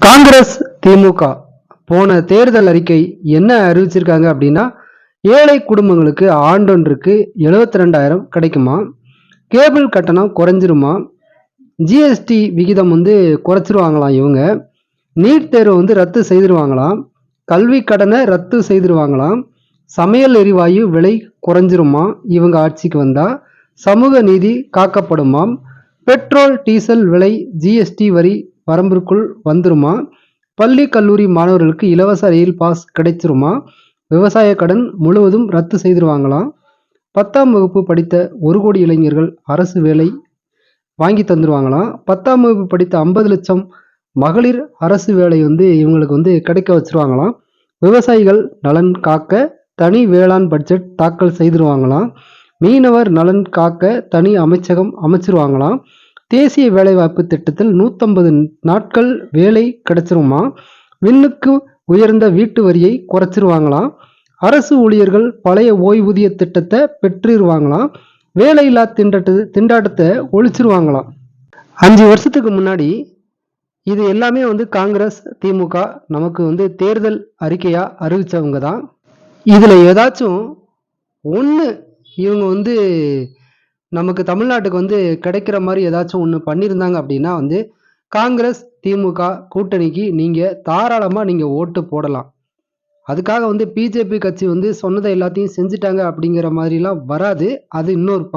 காங்கிரஸ் திமுக போன தேர்தல் அறிக்கை என்ன அறிவிச்சிருக்காங்க அப்படின்னா ஏழை குடும்பங்களுக்கு ஆண்டொன்றுக்கு எழுபத்தி ரெண்டாயிரம் கிடைக்குமா? கேபிள் கட்டணம் குறைஞ்சிருமா? ஜிஎஸ்டி விகிதம் வந்து குறைச்சிருவாங்களாம் இவங்க? நீட் தேர்வு வந்து ரத்து செய்திருவாங்களாம் கல்வி கடனை ரத்து செய்திருவாங்களாம் சமையல் எரிவாயு விலை குறைஞ்சிருமா? இவங்க ஆட்சிக்கு வந்தா சமூக நீதி காக்கப்படுமாம் பெட்ரோல் டீசல் விலை ஜிஎஸ்டி வரி வரம்பிற்குள் வந்துருமா? பள்ளி கல்லூரி மாணவர்களுக்கு இலவச ரயில் பாஸ் கிடைச்சிருமா? விவசாய கடன் முழுவதும் ரத்து செய்திருவாங்களாம் பத்தாம் வகுப்பு படித்த ஒரு கோடி இளைஞர்கள் அரசு வேலை வாங்கி தந்துருவாங்களாம் பத்தாம் வகுப்பு படித்த ஐம்பது லட்சம் மகளிர் அரசு வேலை வந்து இவங்களுக்கு வந்து கிடைக்க வச்சிருவாங்களாம் விவசாயிகள் நலன் காக்க தனி வேளாண் பட்ஜெட் தாக்கல் செய்திருவாங்களாம் மீனவர் நலன் காக்க தனி அமைச்சகம் அமைச்சிருவாங்களாம் தேசிய வேலைவாய்ப்பு திட்டத்தில் நூற்றம்பது நாட்கள் வேலை கிடைச்சிருமா? விண்ணுக்கு உயர்ந்த வீட்டு வரியை குறைச்சிருவாங்களாம் அரசு ஊழியர்கள் பழைய ஓய்வூதிய திட்டத்தை பெற்றிருவாங்களாம் வேலையில்லா திண்டாட்ட திண்டாட்டத்தை ஒழிச்சிருவாங்களாம் அஞ்சு வருஷத்துக்கு முன்னாடி இது எல்லாமே வந்து காங்கிரஸ் திமுக நமக்கு வந்து தேர்தல் அறிக்கையாக அறிவித்தவங்க தான். இதில் ஏதாச்சும் ஒன்று இவங்க வந்து நமக்கு தமிழ்நாட்டுக்கு வந்து கிடைக்கிற மாதிரி ஏதாச்சும் ஒன்று பண்ணியிருந்தாங்க அப்படின்னா வந்து காங்கிரஸ் திமுக கூட்டணிக்கு நீங்கள் தாராளமாக நீங்கள் ஓட்டு போடலாம். அதுக்காக வந்து பிஜேபி கட்சி வந்து சொன்னதை எல்லாத்தையும் செஞ்சுட்டாங்க அப்படிங்கிற மாதிரிலாம் வராது. அது இன்னொரு பக்கம்.